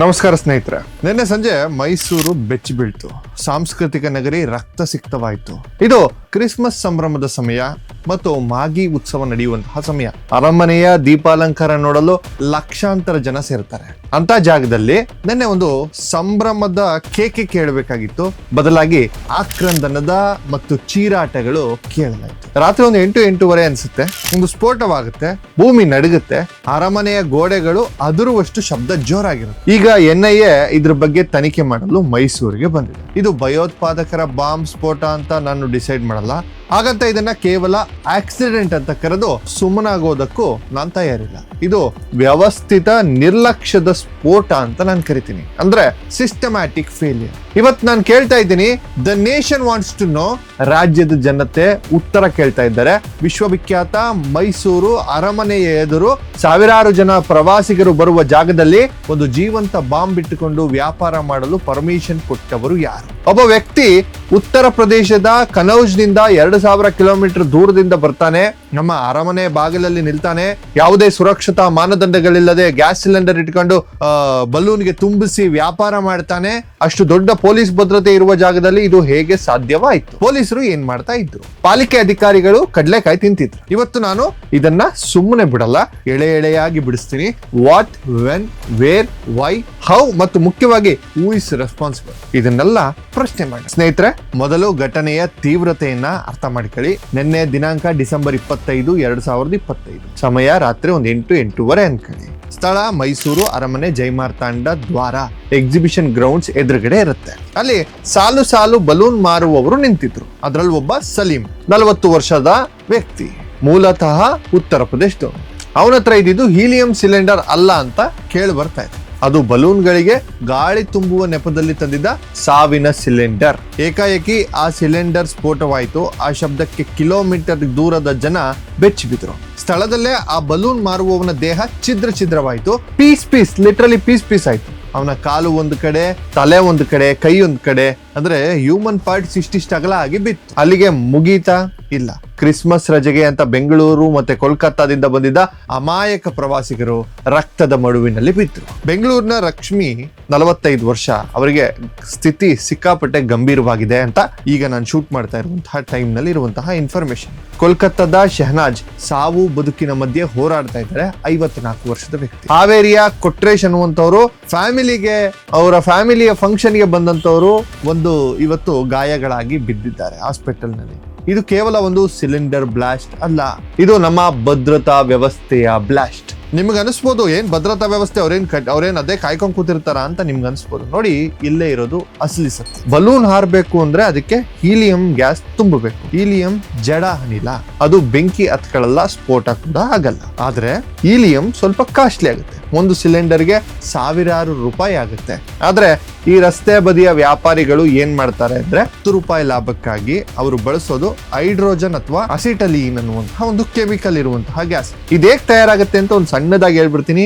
ನಮಸ್ಕಾರ ಸ್ನೇಹಿತರೆ. ನಿನ್ನೆ ಸಂಜೆ ಮೈಸೂರು ಬೆಚ್ಚಿ ಬೀಳ್ತು ಸಾಂಸ್ಕೃತಿಕ ನಗರಿ ರಕ್ತ ಸಿಕ್ತವಾಯಿತು. ಇದು ಕ್ರಿಸ್ಮಸ್ ಸಂಭ್ರಮದ ಸಮಯ ಮತ್ತು ಮಾಗಿ ಉತ್ಸವ ನಡೆಯುವಂತಹ ಸಮಯ. ಅರಮನೆಯ ದೀಪಾಲಂಕಾರ ನೋಡಲು ಲಕ್ಷಾಂತರ ಜನ ಸೇರ್ತಾರೆ. ಅಂತ ಜಾಗದಲ್ಲಿ ನಿನ್ನೆ ಒಂದು ಸಂಭ್ರಮದ ಕೇಕೆ ಕೇಳಬೇಕಾಗಿತ್ತು. ಬದಲಾಗಿ ಆಕ್ರಂದನದ ಮತ್ತು ಚೀರಾಟಗಳು ಕೇಳಲಾಯಿತು. ರಾತ್ರಿ ಒಂದು ಎಂಟು ಎಂಟೂವರೆ ಅನ್ಸುತ್ತೆ. ಒಂದು ಸ್ಫೋಟವಾಗುತ್ತೆ ಭೂಮಿ ನಡುಗುತ್ತೆ ಅರಮನೆಯ ಗೋಡೆಗಳು ಅದರುವಷ್ಟು ಶಬ್ದ ಜೋರಾಗಿರುತ್ತೆ. ಈಗ ಎನ್ಐಎ ಇದ್ರ ಬಗ್ಗೆ ತನಿಖೆ ಮಾಡಲು ಮೈಸೂರಿಗೆ ಬಂದಿದೆ. ಇದು ಭಯೋತ್ಪಾದಕರ ಬಾಂಬ್ ಸ್ಫೋಟ ಅಂತ ನಾನು ಡಿಸೈಡ್ ಮಾಡಲ್ಲ. ಹಾಗಂತ ಇದನ್ನ ಕೇವಲ ಆಕ್ಸಿಡೆಂಟ್ ಅಂತ ಕರೆದು ಸುಮ್ಮನಾಗೋದಕ್ಕೂ ನಾನ್ ತಯಾರಿಲ್ಲ. ಇದು ವ್ಯವಸ್ಥಿತ ನಿರ್ಲಕ್ಷ್ಯದ ಸ್ಫೋಟ ಅಂತ ನಾನು ಕರಿತೀನಿ. ಅಂದ್ರೆ ಸಿಸ್ಟಮ್ಯಾಟಿಕ್ ಫೇಲಿಯರ್ ಇವತ್ತು ನಾನು ಕೇಳ್ತಾ ಇದ್ದೀನಿ the nation wants to know ರಾಜ್ಯದ ಜನತೆ ಉತ್ತರ ಕೇಳ್ತಾ ಇದ್ದಾರೆ. ವಿಶ್ವವಿಖ್ಯಾತ ಮೈಸೂರು ಅರಮನೆಯ ಎದುರು ಸಾವಿರಾರು ಜನ ಪ್ರವಾಸಿಗರು ಬರುವ ಜಾಗದಲ್ಲಿ ಒಂದು ಜೀವಂತ ಬಾಂಬ್ ಇಟ್ಟುಕೊಂಡು ವ್ಯಾಪಾರ ಮಾಡಲು ಪರ್ಮಿಷನ್ ಕೊಟ್ಟವರು ಯಾರು? ಒಬ್ಬ ವ್ಯಕ್ತಿ ಉತ್ತರ ಪ್ರದೇಶದ ಕನೌಜ್ನಿಂದ ಎರಡು ಸಾವಿರ ಕಿಲೋಮೀಟರ್ ದೂರದಿಂದ ಬರ್ತಾನೆ. ನಮ್ಮ ಅರಮನೆ ಬಾಗಿಲಲ್ಲಿ ನಿಲ್ತಾನೆ. ಯಾವುದೇ ಸುರಕ್ಷತಾ ಮಾನದಂಡಗಳಿಲ್ಲದೆ ಗ್ಯಾಸ್ ಸಿಲಿಂಡರ್ ಇಟ್ಕೊಂಡು ಬಲೂನ್ಗೆ ತುಂಬಿಸಿ ವ್ಯಾಪಾರ ಮಾಡ್ತಾನೆ. ಅಷ್ಟು ದೊಡ್ಡ ಪೊಲೀಸ್ ಭದ್ರತೆ ಇರುವ ಜಾಗದಲ್ಲಿ ಇದು ಹೇಗೆ ಸಾಧ್ಯವಾಯಿತು? ಪೊಲೀಸರು ಏನ್ ಮಾಡ್ತಾ ಇದ್ರು? ಪಾಲಿಕೆ ಅಧಿಕಾರಿಗಳು ಕಡ್ಲೆಕಾಯಿ ತಿಂತಿದ್ರು. ಇವತ್ತು ನಾನು ಇದನ್ನ ಸುಮ್ಮನೆ ಬಿಡಲ್ಲ, ಎಳೆ ಎಳೆಯಾಗಿ ಬಿಡಿಸ್ತೀನಿ. What when where why how ಮತ್ತು ಮುಖ್ಯವಾಗಿ ಹೂ ಇಸ್ ರೆಸ್ಪಾನ್ಸಿಬಲ್ ಇದನ್ನೆಲ್ಲ ಪ್ರಶ್ನೆ ಮಾಡಿ. ಸ್ನೇಹಿತರೆ, ಮೊದಲು ಘಟನೆಯ ತೀವ್ರತೆಯನ್ನ ಅರ್ಥ ಮಾಡ್ಕೊಳ್ಳಿ. ನಿನ್ನೆ ದಿನಾಂಕ ಡಿಸೆಂಬರ್ ಇಪ್ಪತ್ತೈದು, ಎರಡ್ ಸಾವಿರದ ಇಪ್ಪತ್ತೈದು. ಸಮಯ ರಾತ್ರಿ ಒಂದು ಎಂಟು, ಎಂಟೂವರೆ ಅನ್ಕೊಳ್ಳಿ. ಸ್ಥಳ, ಮೈಸೂರು, ಅರಮನೆ, ಜೈಮಾರ್ತಾಂಡ, ದ್ವಾರ. ಎಕ್ಸಿಬಿಷನ್ ಗ್ರೌಂಡ್ಸ್ ಎದುರುಗಡೆ ಇರುತ್ತೆ. ಅಲ್ಲಿ ಸಾಲು ಸಾಲು ಬಲೂನ್ ಮಾರುವವರು ನಿಂತಿದ್ರು. ಅದರಲ್ಲಿ ಒಬ್ಬ ಸಲೀಂ, ನಲವತ್ತು ವರ್ಷದ ವ್ಯಕ್ತಿ. ಮೂಲತಃ ಉತ್ತರ ಪ್ರದೇಶದವನು. ಅವನ ಹತ್ರ ಇದ್ದಿದ್ದು ಹೀಲಿಯಂ ಸಿಲಿಂಡರ್ ಅಲ್ಲ ಅಂತ ಕೇಳಿ ಬರ್ತಾ ಇದೆ ಅದು ಬಲೂನ್ಗಳಿಗೆ ಗಾಳಿ ತುಂಬುವ ನೆಪದಲ್ಲಿ ತಂದಿದ್ದ ಸಾವಿನ ಸಿಲಿಂಡರ್. ಏಕಾಏಕಿ ಆ ಸಿಲಿಂಡರ್ ಸ್ಫೋಟವಾಯಿತು. ಆ ಶಬ್ದಕ್ಕೆ ಕಿಲೋಮೀಟರ್ ದೂರದ ಜನ ಬೆಚ್ಚಿ ಬಿದ್ರು ಸ್ಥಳದಲ್ಲೇ ಆ ಬಲೂನ್ ಮಾರುವವನ ದೇಹ ಛಿದ್ರ ಛಿದ್ರವಾಯಿತು. Piece piece, literally piece piece ಆಯ್ತು. ಅವನ ಕಾಲು ಒಂದು ಕಡೆ, ತಲೆ ಒಂದು ಕಡೆ, ಕೈ ಒಂದು ಕಡೆ, ಅಂದ್ರೆ ಹ್ಯೂಮನ್ ಪಾರ್ಟ್ಸ್ ಇಷ್ಟಿಷ್ಟ ಅಗಲ ಆಗಿ ಬಿತ್ತು. ಅಲ್ಲಿಗೆ ಮುಗೀತಾ? ಇಲ್ಲ. ಕ್ರಿಸ್ಮಸ್ ರಜೆಗೆ ಅಂತ ಬೆಂಗಳೂರು ಮತ್ತೆ ಕೋಲ್ಕತ್ತಾದಿಂದ ಬಂದಿದ್ದ ಅಮಾಯಕ ಪ್ರವಾಸಿಗರು ರಕ್ತದ ಮಡುವಿನಲ್ಲಿ ಬಿದ್ದರು ಬೆಂಗಳೂರಿನ ಲಕ್ಷ್ಮಿ ನಲವತ್ತೈದು ವರ್ಷ, ಅವರಿಗೆ ಸ್ಥಿತಿ ಸಿಕ್ಕಾಪಟ್ಟೆ ಗಂಭೀರವಾಗಿದೆ ಅಂತ ಈಗ ನಾನು ಶೂಟ್ ಮಾಡ್ತಾ ಇರುವಂತಹ ಟೈಮ್ನಲ್ಲಿ ಇರುವಂತಹ ಇನ್ಫಾರ್ಮೇಶನ್ ಕೋಲ್ಕತ್ತಾದ ಶೆಹನಾಜ್ ಸಾವು ಬದುಕಿನ ಮಧ್ಯೆ ಹೋರಾಡ್ತಾ ಇದ್ದಾರೆ ಐವತ್ನಾಲ್ಕು ವರ್ಷದ ವ್ಯಕ್ತಿ. ಹಾವೇರಿಯ ಕೊಟ್ರೇಶ್ ಅನ್ನುವಂಥವ್ರು ಫ್ಯಾಮಿಲಿಗೆ, ಅವರ ಫ್ಯಾಮಿಲಿಯ ಫಂಕ್ಷನ್ಗೆ ಬಂದಂತವರು ಒಂದು ಇವತ್ತು ಗಾಯಗಳಾಗಿ ಬಿದ್ದಿದ್ದಾರೆ ಹಾಸ್ಪಿಟಲ್ನಲ್ಲಿ ಇದು ಕೇವಲ ಒಂದು ಸಿಲಿಂಡರ್ ಬ್ಲಾಸ್ಟ್ ಅಲ್ಲ. ಇದು ನಮ್ಮ ಭದ್ರತಾ ವ್ಯವಸ್ಥೆಯ ಬ್ಲಾಸ್ಟ್ ನಿಮ್ಗೆ ಅನಿಸ್ಬೋದು, ಏನ್ ಭದ್ರತಾ ವ್ಯವಸ್ಥೆ, ಅವ್ರೇನ್ ಕಟ್ ಅವ್ರೇನ್ ಅದೇ ಕಾಯ್ಕೊಂಡ್ ಕೂತಿರ್ತಾರ ಅಂತ ನಿಮ್ಗೆ ಅನಿಸ್ಬೋದು. ನೋಡಿ, ಇಲ್ಲೇ ಇರೋದು ಅಸಲಿ ಸತ್ಯ. ಬಲೂನ್ ಹಾರಬೇಕು ಅಂದ್ರೆ ಅದಕ್ಕೆ ಹೀಲಿಯಂ ಗ್ಯಾಸ್ ತುಂಬಬೇಕು. ಹೀಲಿಯಂ ಜಡ ಅನಿಲ. ಅದು ಬೆಂಕಿ ಹತ್ಕೊಳ್ಳಲ್ಲ ಸ್ಫೋಟ ಕೂಡ ಆಗಲ್ಲ. ಆದ್ರೆ ಹೀಲಿಯಂ ಸ್ವಲ್ಪ ಕಾಸ್ಟ್ಲಿ ಆಗುತ್ತೆ. ಒಂದು ಸಿಲಿಂಡರ್ಗೆ ಸಾವಿರಾರು ರೂಪಾಯಿ ಆಗುತ್ತೆ. ಆದ್ರೆ ಈ ರಸ್ತೆ ಬದಿಯ ವ್ಯಾಪಾರಿಗಳು ಏನ್ ಮಾಡ್ತಾರೆ ಅಂದ್ರೆ ಹತ್ತು ರೂಪಾಯಿ ಲಾಭಕ್ಕಾಗಿ ಅವರು ಬಳಸೋದು ಹೈಡ್ರೋಜನ್ ಅಥವಾ ಅಸಿಟಲೀನ್ ಅನ್ನುವಂತಹ ಒಂದು ಕೆಮಿಕಲ್ ಇರುವಂತಹ ಗ್ಯಾಸ್. ಇದು ತಯಾರಾಗುತ್ತೆ ಅಂತ ಒಂದು ಸಣ್ಣದಾಗಿ ಹೇಳ್ಬಿಡ್ತೀನಿ.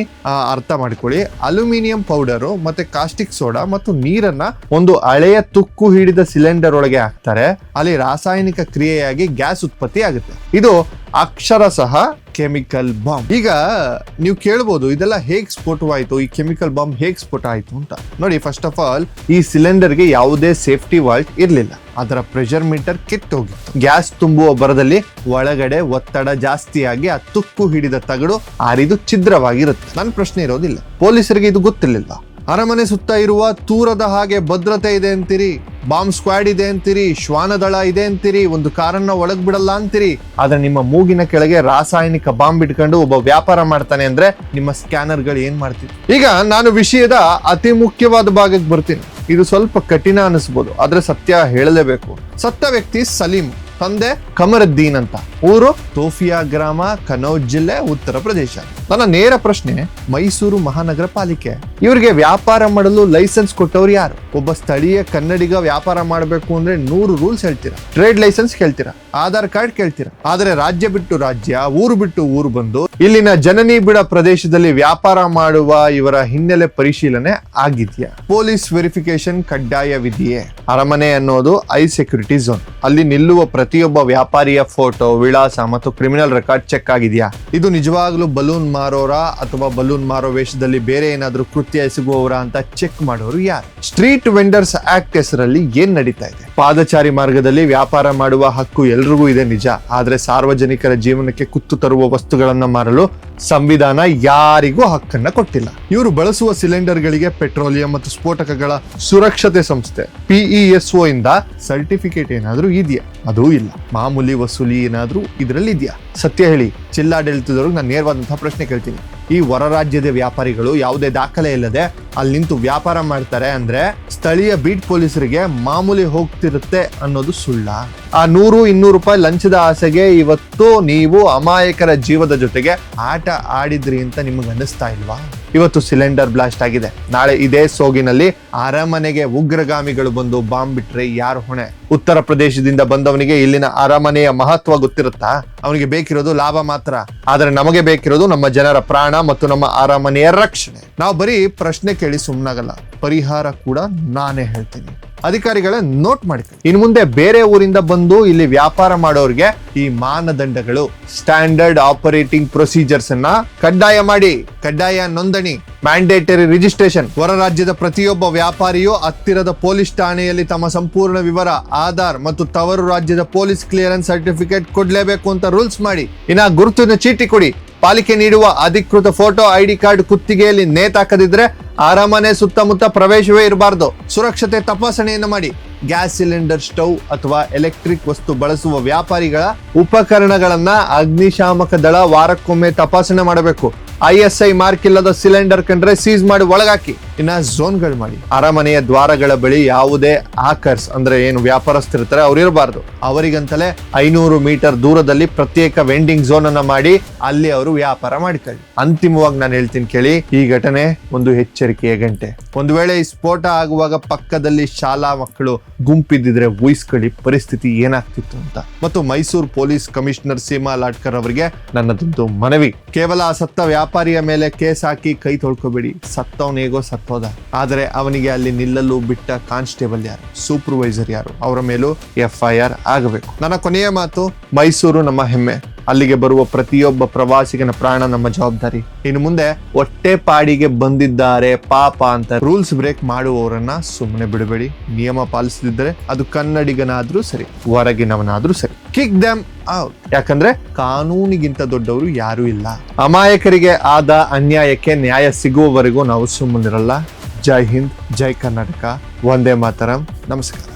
ಅರ್ಥ ಮಾಡ್ಕೊಳ್ಳಿ. ಅಲ್ಯೂಮಿನಿಯಂ ಪೌಡರು ಮತ್ತೆ ಕಾಸ್ಟಿಕ್ ಸೋಡಾ ಮತ್ತು ನೀರನ್ನ ಒಂದು ಹಳೆಯ ತುಕ್ಕು ಹಿಡಿದ ಸಿಲಿಂಡರ್ ಒಳಗೆ ಹಾಕ್ತಾರೆ. ಅಲ್ಲಿ ರಾಸಾಯನಿಕ ಕ್ರಿಯೆಯಾಗಿ ಗ್ಯಾಸ್ ಉತ್ಪತ್ತಿ ಆಗುತ್ತೆ. ಇದು ಅಕ್ಷರಶಃ ಕೆಮಿಕಲ್ ಬಾಂಬ್ ಈಗ ನೀವು ಕೇಳ್ಬೋದು, ಇದೆಲ್ಲ ಹೇಗ್ ಸ್ಫೋಟವಾಯಿತು ಈ ಕೆಮಿಕಲ್ ಬಾಂಬ್ ಹೇಗ್ ಸ್ಫೋಟ ಆಯ್ತು ಅಂತ. ನೋಡಿ ಫಸ್ಟ್ ಆಫ್ ಆಲ್ ಈ ಸಿಲಿಂಡರ್ಗೆ ಯಾವುದೇ ಸೇಫ್ಟಿ ವಾಲ್ಟ್ ಇರಲಿಲ್ಲ. ಅದರ ಪ್ರೆಷರ್ ಮೀಟರ್ ಕಿತ್ತು ಹೋಗಿತ್ತು ಗ್ಯಾಸ್ ತುಂಬುವ ಬರದಲ್ಲಿ ಒಳಗಡೆ ಒತ್ತಡ ಜಾಸ್ತಿಯಾಗಿ ಆ ತುಕ್ಕು ಹಿಡಿದ ತಗಡು ಆರಿದು ಛಿದ್ರವಾಗಿರುತ್ತೆ. ನನ್ನ ಪ್ರಶ್ನೆ ಇರೋದಿಲ್ಲ. ಪೊಲೀಸರಿಗೆ ಇದು ಗೊತ್ತಿರಲಿಲ್ಲ. ಅರಮನೆ ಸುತ್ತ ಇರುವ ತೂರದ ಹಾಗೆ ಭದ್ರತೆ ಇದೆ ಅಂತೀರಿ, ಬಾಂಬ್ ಸ್ಕ್ವಾಡ್ ಇದೆ ಅಂತೀರಿ, ಶ್ವಾನದಳ ಇದೆ ಅಂತೀರಿ, ಒಂದು ಕಾರನ್ನ ಒಳಗ್ ಬಿಡಲ್ಲ ಅಂತೀರಿ. ಆದ್ರೆ ನಿಮ್ಮ ಮೂಗಿನ ಕೆಳಗೆ ರಾಸಾಯನಿಕ ಬಾಂಬ್ ಇಟ್ಕೊಂಡು ಒಬ್ಬ ವ್ಯಾಪಾರ ಮಾಡ್ತಾನೆ ಅಂದ್ರೆ ನಿಮ್ಮ ಸ್ಕ್ಯಾನರ್ಗಳು ಏನ್ ಮಾಡ್ತೀವಿ ಈಗ ನಾನು ವಿಷಯದ ಅತಿ ಮುಖ್ಯವಾದ ಭಾಗಕ್ಕೆ ಬರ್ತೀನಿ. ಇದು ಸ್ವಲ್ಪ ಕಠಿಣ ಅನಿಸ್ಬೋದು, ಆದ್ರೆ ಸತ್ಯ ಹೇಳಲೇಬೇಕು. ಸತ್ತ ವ್ಯಕ್ತಿ ಸಲೀಂ ತಂದೆ ಕಮರುದ್ದೀನ್ ಅಂತ. ಊರು ತೋಫಿಯಾ ಗ್ರಾಮ, ಕನೌಜ್ ಜಿಲ್ಲೆ, ಉತ್ತರ ಪ್ರದೇಶ. ನನ್ನ ನೇರ ಪ್ರಶ್ನೆ, ಮೈಸೂರು ಮಹಾನಗರ ಪಾಲಿಕೆ. ಇವರಿಗೆ ವ್ಯಾಪಾರ ಮಾಡಲು ಲೈಸೆನ್ಸ್ ಕೊಟ್ಟವ್ರು ಯಾರು? ಒಬ್ಬ ಸ್ಥಳೀಯ ಕನ್ನಡಿಗ ವ್ಯಾಪಾರ ಮಾಡಬೇಕು ಅಂದ್ರೆ ನೂರು ರೂಲ್ಸ್ ಹೇಳ್ತೀರಾ? ಟ್ರೇಡ್ ಲೈಸೆನ್ಸ್ ಕೇಳ್ತೀರಾ? ಆಧಾರ್ ಕಾರ್ಡ್ ಕೇಳ್ತೀರಾ? ಆದ್ರೆ ರಾಜ್ಯ ಬಿಟ್ಟು ರಾಜ್ಯ, ಊರು ಬಿಟ್ಟು ಊರು ಬಂದು ಇಲ್ಲಿನ ಜನನಿಬಿಡ ಪ್ರದೇಶದಲ್ಲಿ ವ್ಯಾಪಾರ ಮಾಡುವ ಇವರ ಹಿನ್ನೆಲೆ ಪರಿಶೀಲನೆ ಆಗಿದೆಯಾ? ಪೊಲೀಸ್ ವೆರಿಫಿಕೇಶನ್ ಕಡ್ಡಾಯವಿದೆಯೇ? ಅರಮನೆ ಅನ್ನೋದು ಐ ಸೆಕ್ಯೂರಿಟಿ ಝೋನ್. ಅಲ್ಲಿ ನಿಲ್ಲುವ ಪ್ರತಿಯೊಬ್ಬ ವ್ಯಾಪಾರಿಯ ಫೋಟೋ, ವಿಳಾಸ ಮತ್ತು ಕ್ರಿಮಿನಲ್ ರೆಕಾರ್ಡ್ ಚೆಕ್ ಆಗಿದೆಯಾ? ಇದು ನಿಜವಾಗ್ಲೂ ಬಲೂನ್ ಮಾರೋರ ಅಥವಾ ಬಲೂನ್ ಮಾರೋ ವೇಷದಲ್ಲಿ ಬೇರೆ ಏನಾದರೂ ಕೃತ್ಯ ಎಸಗುವವರ ಅಂತ ಚೆಕ್ ಮಾಡೋರು ಯಾರು? ಸ್ಟ್ರೀಟ್ ವೆಂಡರ್ಸ್ ಆಕ್ಟ್ ಹೆಸರಲ್ಲಿ ಏನ್ ನಡೀತಾ ಇದೆ? ಪಾದಚಾರಿ ಮಾರ್ಗದಲ್ಲಿ ವ್ಯಾಪಾರ ಮಾಡುವ ಹಕ್ಕು ಎಲ್ರಿಗೂ ಇದೆ ನಿಜ. ಆದ್ರೆ ಸಾರ್ವಜನಿಕರ ಜೀವನಕ್ಕೆ ಕುತ್ತು ತರುವ ವಸ್ತುಗಳನ್ನ ಮಾರಲು ಸಂವಿಧಾನ ಯಾರಿಗೂ ಹಕ್ಕನ್ನ ಕೊಟ್ಟಿಲ್ಲ. ಇವರು ಬಳಸುವ ಸಿಲಿಂಡರ್ಗಳಿಗೆ ಪೆಟ್ರೋಲಿಯಂ ಮತ್ತು ಸ್ಫೋಟಕಗಳ ಸುರಕ್ಷತೆ ಸಂಸ್ಥೆ ಪಿಇಎಸ್ಒ ಇಂದ ಸರ್ಟಿಫಿಕೇಟ್ ಏನಾದ್ರೂ ಇದೆಯಾ? ಅದೂ ಇಲ್ಲ. ಮಾಮೂಲಿ ವಸೂಲಿ ಏನಾದ್ರೂ ಇದರಲ್ಲಿ ಇದೆಯಾ ಸತ್ಯ ಹೇಳಿ, ಜಿಲ್ಲಾಡಳಿತದವ್ರಿಗೆ ನಾನು ನೇರವಾದಂತಹ ಪ್ರಶ್ನೆ ಕೇಳ್ತೀನಿ. ಈ ಹೊರ ರಾಜ್ಯದ ವ್ಯಾಪಾರಿಗಳು ಯಾವುದೇ ದಾಖಲೆ ಇಲ್ಲದೆ ಅಲ್ಲಿ ನಿಂತು ವ್ಯಾಪಾರ ಮಾಡ್ತಾರೆ ಅಂದ್ರೆ ಸ್ಥಳೀಯ ಬೀಟ್ ಪೊಲೀಸರಿಗೆ ಮಾಮೂಲಿ ಹೋಗ್ತಿರುತ್ತೆ ಅನ್ನೋದು ಸುಳ್ಳ. ಆ ನೂರು, ಇನ್ನೂರು ರೂಪಾಯಿ ಲಂಚದ ಆಸೆಗೆ ಇವತ್ತು ನೀವು ಅಮಾಯಕರ ಜೀವದ ಜೊತೆಗೆ ಆಟ ಆಡಿದ್ರಿ ಅಂತ ನಿಮಗೆ ಅನ್ನಿಸ್ತಾ ಇಲ್ವಾ? ಇವತ್ತು ಸಿಲಿಂಡರ್ ಬ್ಲಾಸ್ಟ್ ಆಗಿದೆ. ನಾಳೆ ಇದೇ ಸೋಗಿನಲ್ಲಿ ಅರಮನೆಗೆ ಉಗ್ರಗಾಮಿಗಳು ಬಂದು ಬಾಂಬ್ ಬಿಟ್ರೆ ಯಾರು ಹೊಣೆ? ಉತ್ತರ ಪ್ರದೇಶದಿಂದ ಬಂದವನಿಗೆ ಇಲ್ಲಿನ ಅರಮನೆಯ ಮಹತ್ವ ಗೊತ್ತಿರುತ್ತಾ? ಅವನಿಗೆ ಬೇಕಿರೋದು ಲಾಭ ಮಾತ್ರ. ಆದ್ರೆ ನಮಗೆ ಬೇಕಿರೋದು ನಮ್ಮ ಜನರ ಪ್ರಾಣ ಮತ್ತು ನಮ್ಮ ಅರಮನೆಯ ರಕ್ಷಣೆ. ನಾವು ಬರೀ ಪ್ರಶ್ನೆ ಕೇಳಿ ಸುಮ್ಮನಾಗಲ್ಲ ಪರಿಹಾರ ಕೂಡ ನಾನೇ ಹೇಳ್ತೀನಿ. ಅಧಿಕಾರಿಗಳೇ ನೋಟ್ ಮಾಡಿದ್ರು ಇನ್ನು ಮುಂದೆ ಬೇರೆ ಊರಿಂದ ಬಂದು ಇಲ್ಲಿ ವ್ಯಾಪಾರ ಮಾಡೋರಿಗೆ ಈ ಮಾನದಂಡಗಳು ಸ್ಟ್ಯಾಂಡರ್ಡ್ ಆಪರೇಟಿಂಗ್ ಪ್ರೊಸೀಜರ್ಸ್ ಅನ್ನ ಕಡ್ಡಾಯ ಮಾಡಿ. ಕಡ್ಡಾಯ ನೋಂದಣಿ ಮ್ಯಾಂಡೇಟರಿ ರಿಜಿಸ್ಟ್ರೇಷನ್ ಹೊರ ರಾಜ್ಯದ ಪ್ರತಿಯೊಬ್ಬ ವ್ಯಾಪಾರಿಯು ಹತ್ತಿರದ ಪೊಲೀಸ್ ಠಾಣೆಯಲ್ಲಿ ತಮ್ಮ ಸಂಪೂರ್ಣ ವಿವರ, ಆಧಾರ್ ಮತ್ತು ತವರು ರಾಜ್ಯದ ಪೊಲೀಸ್ ಕ್ಲಿಯರೆನ್ಸ್ ಸರ್ಟಿಫಿಕೇಟ್ ಕೊಡ್ಲೇಬೇಕು ಅಂತ ರೂಲ್ಸ್ ಮಾಡಿ. ಇನ್ನ ಗುರುತಿನ ಚೀಟಿ ಕೊಡಿ. ಪಾಲಿಕೆ ನೀಡುವ ಅಧಿಕೃತ ಫೋಟೋ ಐಡಿ ಕಾರ್ಡ್ ಕುತ್ತಿಗೆಯಲ್ಲಿ ನೇತಾಕದಿದ್ರೆ ಅರಮನೆ ಸುತ್ತಮುತ್ತ ಪ್ರವೇಶವೇ ಇರಬಾರ್ದು. ಸುರಕ್ಷತೆ ತಪಾಸಣೆಯನ್ನು ಮಾಡಿ. ಗ್ಯಾಸ್ ಸಿಲಿಂಡರ್ ಸ್ಟೌವ್ ಅಥವಾ ಎಲೆಕ್ಟ್ರಿಕ್ ವಸ್ತು ಬಳಸುವ ವ್ಯಾಪಾರಿಗಳ ಉಪಕರಣಗಳನ್ನ ಅಗ್ನಿಶಾಮಕ ದಳ ವಾರಕ್ಕೊಮ್ಮೆ ತಪಾಸಣೆ ಮಾಡಬೇಕು. ಐಎಸ್ಐ ಮಾರ್ಕ್ ಇಲ್ಲದ ಸಿಲಿಂಡರ್ ಕಂಡ್ರೆ ಸೀಸ್ ಮಾಡಿ ಒಳಗಾಕಿ. ಇನ್ನ ಝೋನ್ಗಳು ಮಾಡಿ. ಅರಮನೆಯ ದ್ವಾರಗಳ ಬಳಿ ಯಾವುದೇ ಆಕರ್ಸ್ ಅಂದ್ರೆ ಏನು ವ್ಯಾಪಾರಸ್ಥರಿರ್ತಾರೆ ಅವ್ರು ಇರಬಾರ್ದು. ಅವರಿಗಂತಲೇ ಐನೂರು ಮೀಟರ್ ದೂರದಲ್ಲಿ ಪ್ರತ್ಯೇಕ ವೆಂಡಿಂಗ್ ಝೋನ್ ಅನ್ನ ಮಾಡಿ ಅಲ್ಲಿ ಅವರು ವ್ಯಾಪಾರ ಮಾಡ್ಕೊಳ್ಳಿ ಅಂತಿಮವಾಗಿ ನಾನು ಹೇಳ್ತೀನಿ ಕೇಳಿ, ಈ ಘಟನೆ ಒಂದು ಎಚ್ಚರಿಕೆಯ ಗಂಟೆ. ಒಂದು ವೇಳೆ ಈ ಸ್ಫೋಟ ಆಗುವಾಗ ಪಕ್ಕದಲ್ಲಿ ಶಾಲಾ ಮಕ್ಕಳು ಗುಂಪಿದ್ದಿದ್ರೆ ಊಹಿಸ್ಕೊಳ್ಳಿ ಪರಿಸ್ಥಿತಿ ಏನಾಗ್ತಿತ್ತು ಅಂತ. ಮತ್ತು ಮೈಸೂರು ಪೊಲೀಸ್ ಕಮಿಷನರ್ ಸೀಮಾ ಲಾಟ್ಕರ್ ಅವರಿಗೆ ನನ್ನದೊಂದು ಮನವಿ. ಕೇವಲ ಸತ್ತ ವ್ಯಾಪಾರಿಯ ಮೇಲೆ ಕೇಸ್ ಹಾಕಿ ಕೈ ತೊಳ್ಕೊಬೇಡಿ. ಸತ್ತವನ್ ಹೇಗೋ ಸತ್ತೋದ ಆದರೆ ಅವನಿಗೆ ಅಲ್ಲಿ ನಿಲ್ಲಲು ಬಿಟ್ಟ ಕಾನ್ಸ್ಟೇಬಲ್ ಯಾರು? ಸೂಪರ್ವೈಸರ್ ಯಾರು? ಅವರ ಮೇಲೂ ಎಫ್ ಐ ಆರ್ ಆಗಬೇಕು. ನನ್ನ ಕೊನೆಯ ಮಾತು, ಮೈಸೂರು ನಮ್ಮ ಹೆಮ್ಮೆ. ಅಲ್ಲಿಗೆ ಬರುವ ಪ್ರತಿಯೊಬ್ಬ ಪ್ರವಾಸಿಗನ ಪ್ರಾಣ ನಮ್ಮ ಜವಾಬ್ದಾರಿ. ಇನ್ನು ಮುಂದೆ ಹೊಟ್ಟೆ ಪಾಡಿಗೆ ಬಂದಿದ್ದಾರೆ ಪಾಪ ಅಂತ ರೂಲ್ಸ್ ಬ್ರೇಕ್ ಮಾಡುವವರನ್ನ ಸುಮ್ಮನೆ ಬಿಡಬೇಡಿ. ನಿಯಮ ಪಾಲಿಸದಿದ್ದರೆ ಅದು ಕನ್ನಡಿಗನಾದ್ರೂ ಸರಿ, ಹೊರಗಿನವನಾದ್ರೂ ಸರಿ. ಕಿಕ್ ದಮ್ ಯಾಕಂದ್ರೆ ಕಾನೂನಿಗಿಂತ ದೊಡ್ಡವರು ಯಾರೂ ಇಲ್ಲ. ಅಮಾಯಕರಿಗೆ ಆದ ಅನ್ಯಾಯಕ್ಕೆ ನ್ಯಾಯ ಸಿಗುವವರೆಗೂ ನಾವು ಸುಮ್ಮನಿರಲ್ಲ. ಜೈ ಹಿಂದ್, ಜೈ ಕರ್ನಾಟಕ. ವಂದೇ ಮಾತರಂ. ನಮಸ್ಕಾರ.